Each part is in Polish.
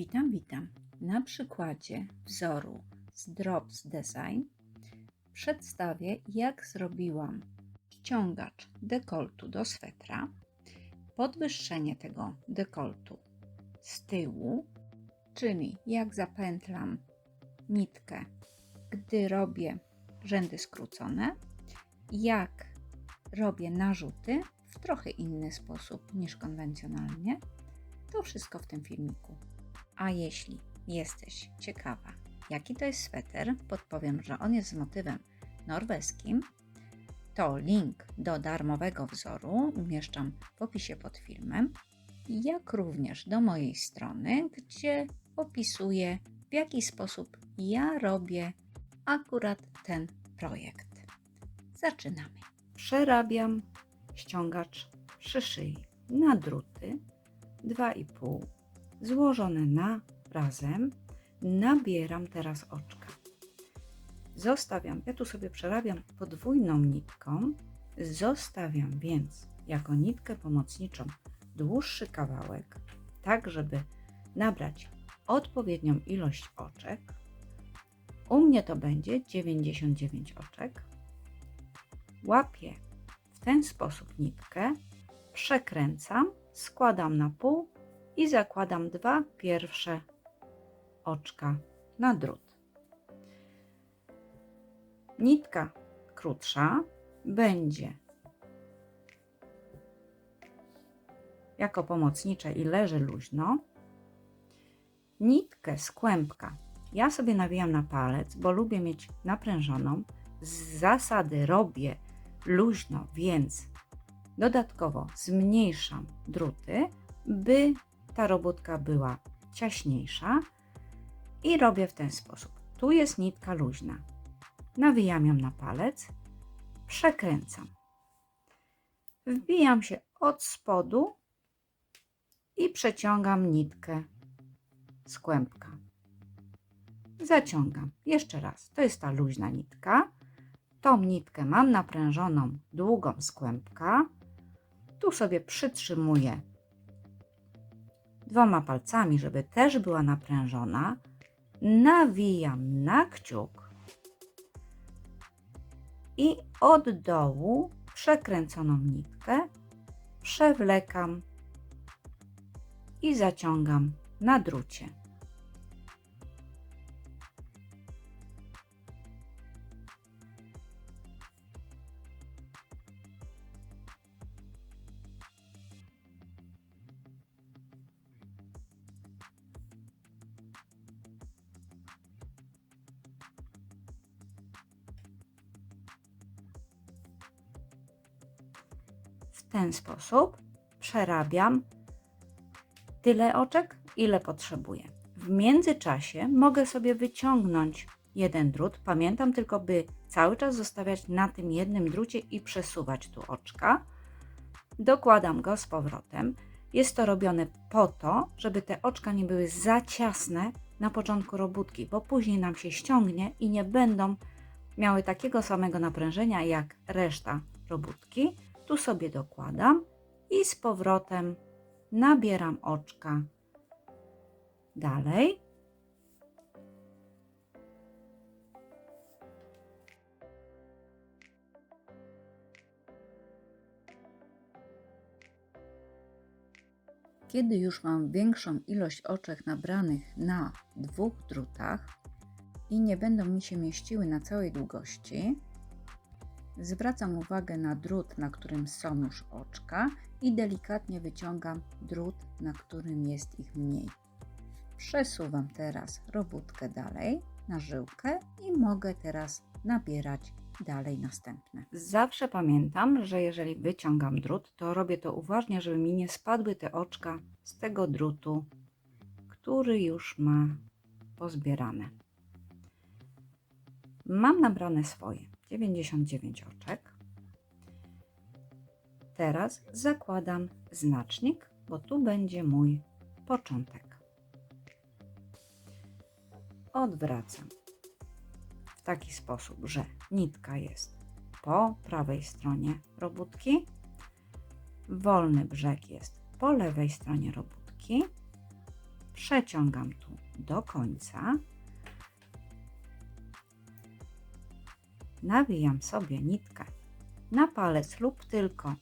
Witam, witam. Na przykładzie wzoru z Drops Design przedstawię, jak zrobiłam ściągacz dekoltu do swetra, podwyższenie tego dekoltu z tyłu, czyli jak zapętlam nitkę, gdy robię rzędy skrócone, jak robię narzuty w trochę inny sposób niż konwencjonalnie. To wszystko w tym filmiku. A jeśli jesteś ciekawa, jaki to jest sweter, podpowiem, że on jest z motywem norweskim. To link do darmowego wzoru umieszczam w opisie pod filmem, jak również do mojej strony, gdzie opisuję, w jaki sposób ja robię akurat ten projekt. Zaczynamy. Przerabiam ściągacz przy szyi na druty 2,5 złożone na razem. Nabieram teraz oczka. Zostawiam, ja tu sobie przerabiam podwójną nitką. Zostawiam więc jako nitkę pomocniczą dłuższy kawałek, tak żeby nabrać odpowiednią ilość oczek. U mnie to będzie 99 oczek. Łapię w ten sposób nitkę, przekręcam, składam na pół i zakładam dwa pierwsze oczka na drut. Nitka krótsza będzie jako pomocnicza i leży luźno. Nitkę z kłębka ja sobie nawijam na palec, bo lubię mieć naprężoną. Z zasady robię luźno, więc dodatkowo zmniejszam druty, by ta robótka była ciaśniejsza i robię w ten sposób. Tu jest nitka luźna. Nawijam ją na palec, przekręcam. Wbijam się od spodu i przeciągam nitkę z kłębka. Zaciągam. Jeszcze raz. To jest ta luźna nitka. Tą nitkę mam naprężoną długą z kłębka. Tu sobie przytrzymuję dwoma palcami, żeby też była naprężona. Nawijam na kciuk i od dołu przekręconą nitkę przewlekam i zaciągam na drucie. Ten sposób przerabiam tyle oczek, ile potrzebuję. W międzyczasie mogę sobie wyciągnąć jeden drut. Pamiętam tylko, by cały czas zostawiać na tym jednym drucie i przesuwać tu oczka. Dokładam go z powrotem. Jest to robione po to, żeby te oczka nie były za ciasne na początku robótki, bo później nam się ściągnie i nie będą miały takiego samego naprężenia jak reszta robótki. Tu sobie dokładam i z powrotem nabieram oczka. Dalej. Kiedy już mam większą ilość oczek nabranych na dwóch drutach i nie będą mi się mieściły na całej długości, zwracam uwagę na drut, na którym są już oczka i delikatnie wyciągam drut, na którym jest ich mniej. Przesuwam teraz robótkę dalej na żyłkę i mogę teraz nabierać dalej następne. Zawsze pamiętam, że jeżeli wyciągam drut, to robię to uważnie, żeby mi nie spadły te oczka z tego drutu, który już ma pozbierane. Mam nabrane swoje 99 oczek. Teraz zakładam znacznik, bo tu będzie mój początek. Odwracam w taki sposób, że nitka jest po prawej stronie robótki, wolny brzeg jest po lewej stronie robótki. przeciągam tu do końca, nawijam sobie nitkę na palec lub tylko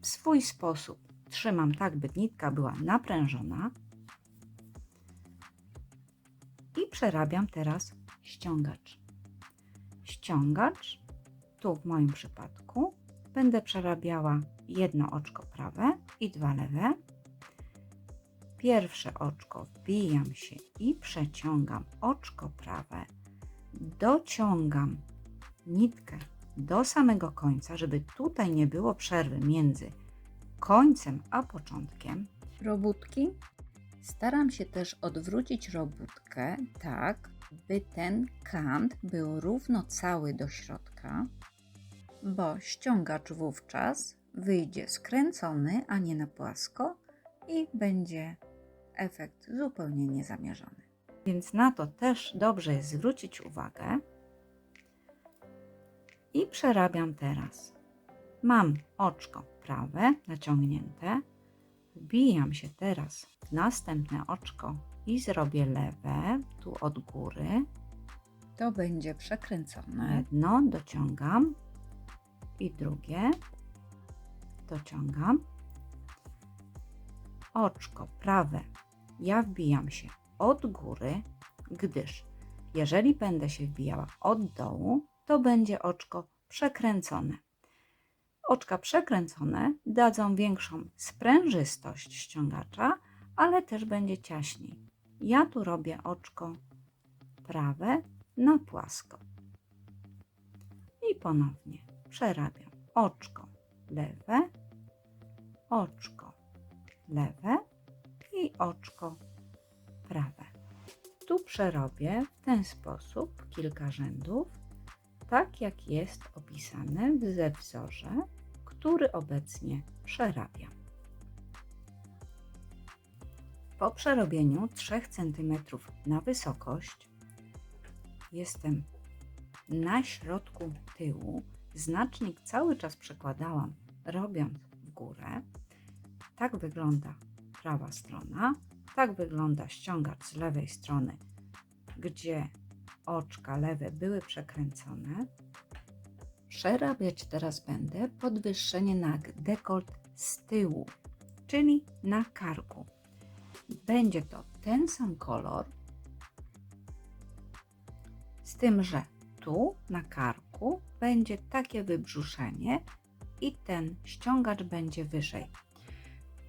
w swój sposób trzymam tak, by nitka była naprężona i przerabiam teraz ściągacz. Ściągacz, tu w moim przypadku, będę przerabiała jedno oczko prawe i dwa lewe. Pierwsze oczko wbijam się i przeciągam oczko prawe, dociągam nitkę do samego końca, żeby tutaj nie było przerwy między końcem a początkiem robótki. Staram się też odwrócić robótkę tak, by ten kant był równo cały do środka, bo ściągacz wówczas wyjdzie skręcony, a nie na płasko i będzie efekt zupełnie niezamierzony. Więc na to też dobrze jest zwrócić uwagę. I przerabiam teraz. Mam oczko prawe naciągnięte. Wbijam się teraz w następne oczko i zrobię lewe, tu od góry. To będzie przekręcone. Jedno dociągam i drugie dociągam. Oczko prawe ja wbijam się od góry, gdyż jeżeli będę się wbijała od dołu, to będzie oczko przekręcone. Oczka przekręcone dadzą większą sprężystość ściągacza, ale też będzie ciaśniej. Ja tu robię oczko prawe na płasko. I ponownie przerabiam oczko lewe, oczko lewe i oczko prawe. Tu przerobię w ten sposób kilka rzędów, tak jak jest opisane w zewzorze, który obecnie przerabiam. Po przerobieniu 3 cm na wysokość jestem na środku tyłu. Znacznik cały czas przekładałam, robiąc w górę. Tak wygląda prawa strona. Tak wygląda ściągacz z lewej strony, gdzie oczka lewe były przekręcone. Przerabiać teraz będę podwyższenie na dekolt z tyłu, czyli na karku. Będzie to ten sam kolor, z tym, że tu na karku będzie takie wybrzuszenie i ten ściągacz będzie wyżej.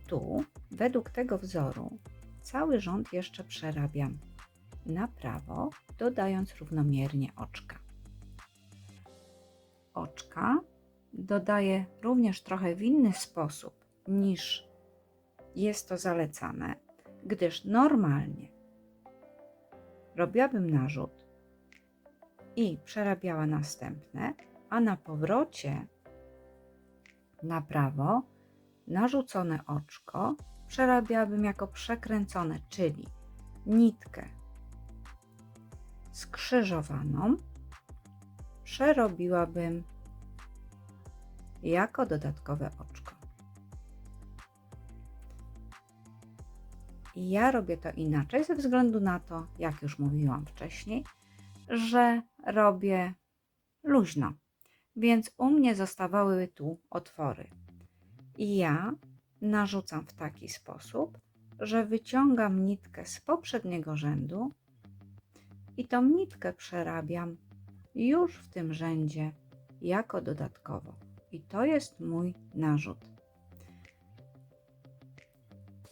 Tu, według tego wzoru, cały rząd jeszcze przerabiam na prawo, dodając równomiernie oczka. Oczka dodaję również trochę w inny sposób niż jest to zalecane, gdyż normalnie robiłabym narzut i przerabiała następne, a na powrocie na prawo narzucone oczko przerabiałabym jako przekręcone, czyli nitkę skrzyżowaną przerobiłabym jako dodatkowe oczko. Ja robię to inaczej ze względu na to, jak już mówiłam wcześniej, że robię luźno, więc u mnie zostawały tu otwory. I ja narzucam w taki sposób, że wyciągam nitkę z poprzedniego rzędu i tą nitkę przerabiam już w tym rzędzie jako dodatkowo. I to jest mój narzut.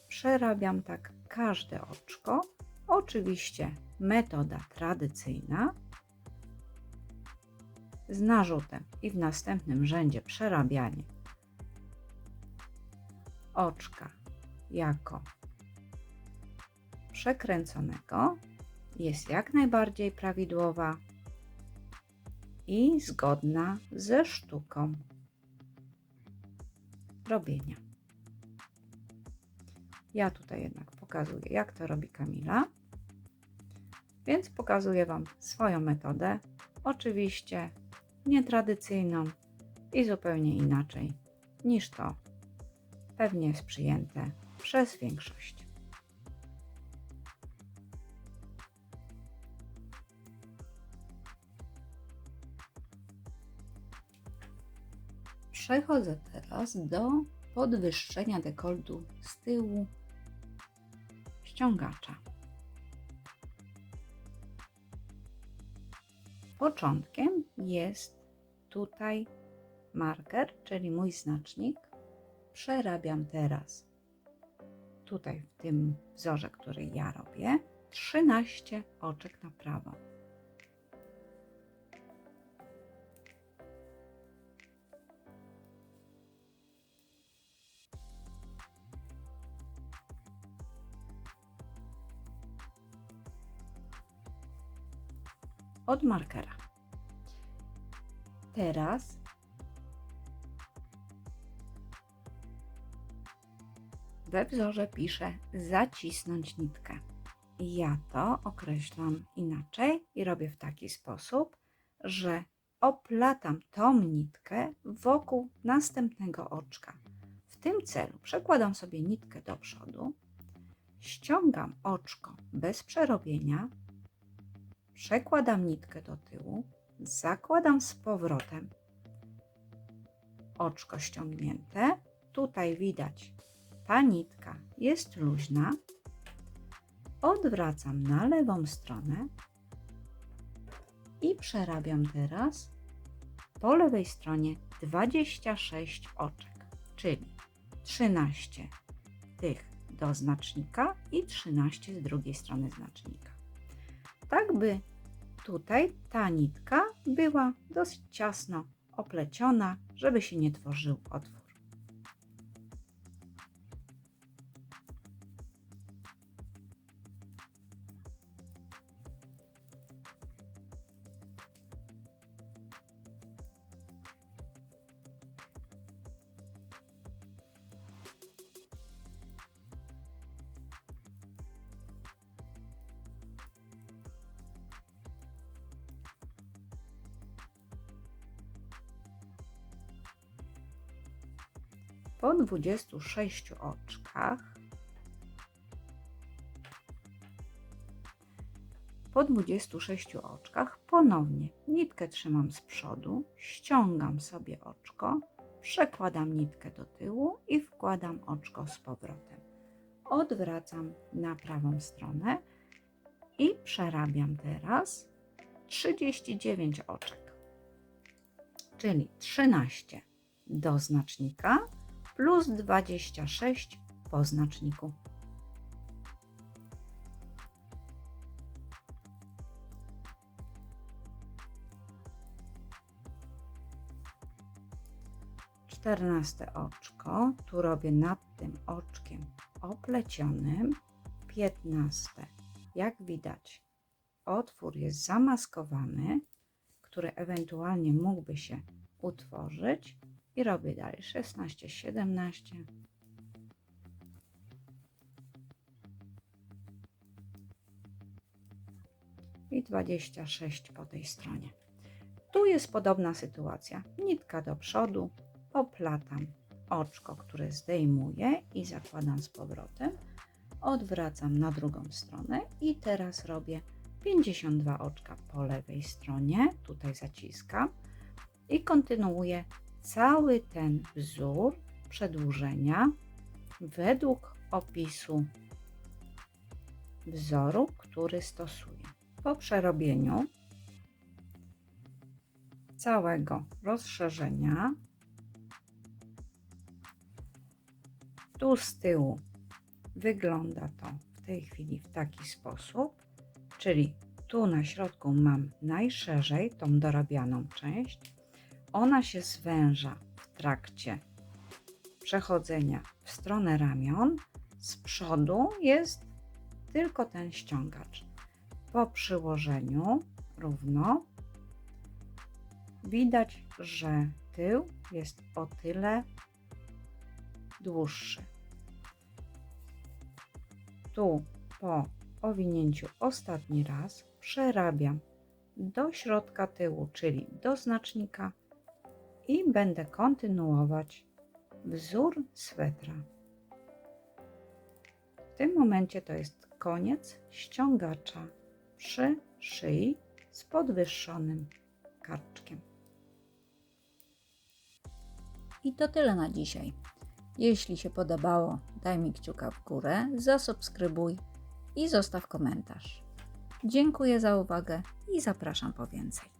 Przerabiam tak każde oczko. Oczywiście metoda tradycyjna z narzutem i w następnym rzędzie przerabianie oczka jako przekręconego jest jak najbardziej prawidłowa i zgodna ze sztuką robienia. Ja tutaj jednak pokazuję, jak to robi Kamila, więc pokazuję Wam swoją metodę, oczywiście nietradycyjną i zupełnie inaczej niż to pewnie jest przyjęte przez większość. Przechodzę teraz do podwyższenia dekoltu z tyłu ściągacza. Początkiem jest tutaj marker, czyli mój znacznik. Przerabiam teraz tutaj w tym wzorze, który ja robię, 13 oczek na prawo. Od markera. Teraz we wzorze piszę zacisnąć nitkę. Ja to określam inaczej i robię w taki sposób, że oplatam tą nitkę wokół następnego oczka. W tym celu przekładam sobie nitkę do przodu, ściągam oczko bez przerobienia, przekładam nitkę do tyłu, zakładam z powrotem oczko ściągnięte. Tutaj widać, ta nitka jest luźna. Odwracam na lewą stronę i przerabiam teraz po lewej stronie 26 oczek, czyli 13 tych do znacznika i 13 z drugiej strony znacznika. Tak by tutaj ta nitka była dosyć ciasno opleciona, żeby się nie tworzył otwór. Po 26 oczkach po 26 oczkach ponownie nitkę trzymam z przodu, ściągam sobie oczko, przekładam nitkę do tyłu i wkładam oczko z powrotem. Odwracam na prawą stronę i przerabiam teraz 39 oczek, czyli 13 do znacznika plus 26 po znaczniku. Czternaste oczko, tu robię nad tym oczkiem oplecionym. Piętnaste, jak widać, otwór jest zamaskowany, który ewentualnie mógłby się utworzyć i robię dalej 16, 17. I 26 po tej stronie. Tu jest podobna sytuacja. Nitka do przodu, oplatam oczko, które zdejmuję i zakładam z powrotem. Odwracam na drugą stronę i teraz robię 52 oczka po lewej stronie. Tutaj zaciskam i kontynuuję cały ten wzór przedłużenia według opisu wzoru, który stosuję. Po przerobieniu całego rozszerzenia tu z tyłu wygląda to w tej chwili w taki sposób, czyli tu na środku mam najszerzej tą dorabianą część, ona się zwęża w trakcie przechodzenia w stronę ramion. Z przodu jest tylko ten ściągacz. Po przyłożeniu równo widać, że tył jest o tyle dłuższy. Tu po owinięciu ostatni raz przerabiam do środka tyłu, czyli do znacznika będę kontynuować wzór swetra. W tym momencie to jest koniec ściągacza przy szyi z podwyższonym karczkiem. I to tyle na dzisiaj. Jeśli się podobało, daj mi kciuka w górę, zasubskrybuj i zostaw komentarz. Dziękuję za uwagę i zapraszam po więcej.